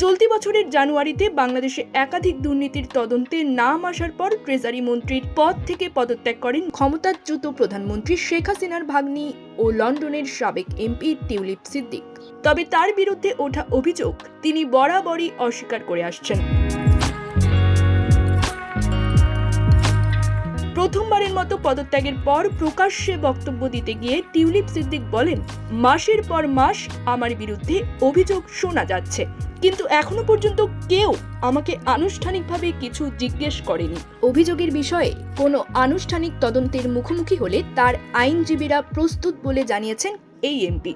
চলতি বছরের জানুয়ারিতে বাংলাদেশে একাধিক দুর্নীতির তদন্তে নাম আসার পর ট্রেজারি মন্ত্রীর পদ থেকে পদত্যাগ করেন ক্ষমতাচ্যুত প্রধানমন্ত্রী শেখ হাসিনার ভাগ্নি ও লন্ডনের সাবেক এমপি টিউলিপ সিদ্দিক। তবে তার বিরুদ্ধে ওঠা অভিযোগ তিনি বরাবরই অস্বীকার করে আসছেন। প্রথমবারের মতো পদত্যাগের পর প্রকাশ্যে বক্তব্য দিতে গিয়ে টিউলিপ সিদ্দিক বলেন, মাসের পর মাস আমার বিরুদ্ধে অভিযোগ শোনা যাচ্ছে। কিন্তু এখনও পর্যন্ত কেউ আমাকে আনুষ্ঠানিকভাবে কিছু জিজ্ঞেস করেনি। অভিযোগের বিষয়ে কোনো আনুষ্ঠানিক তদন্তের মুখোমুখি হলে তার আইনজীবীরা প্রস্তুত বলে জানিয়েছেন এই এমপি।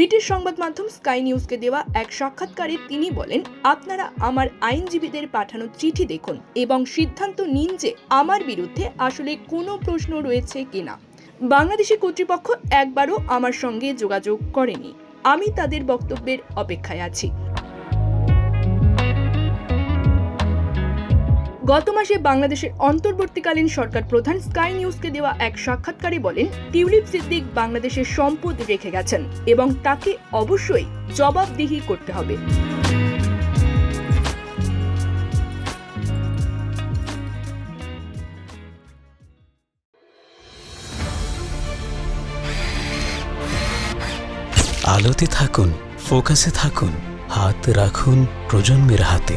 ব্রিটিশ সংবাদ মাধ্যম স্কাই নিউজকে দেওয়া এক সাক্ষাৎকারে তিনি বলেন, আপনারা আমার আইনজীবীদের পাঠানো চিঠি দেখুন এবং সিদ্ধান্ত নিন যে আমার বিরুদ্ধে আসলে কোনো প্রশ্ন রয়েছে কিনা। বাংলাদেশি কর্তৃপক্ষ একবারও আমার সঙ্গে যোগাযোগ করেনি। আমি তাদের বক্তব্যের অপেক্ষায় আছি। গত মাসে বাংলাদেশের অন্তর্বর্তীকালীন সরকার প্রধান স্কাই নিউজকে দেওয়া এক সাক্ষাৎকারে বলেন, টিউলিপ সিদ্দিক বাংলাদেশের সম্পদ রেখে গেছেন এবং তাকে অবশ্যই জবাবদিহি করতে হবে। আলোতে থাকুন, ফোকাসে থাকুন, হাত রাখুন প্রজন্মের হাতে।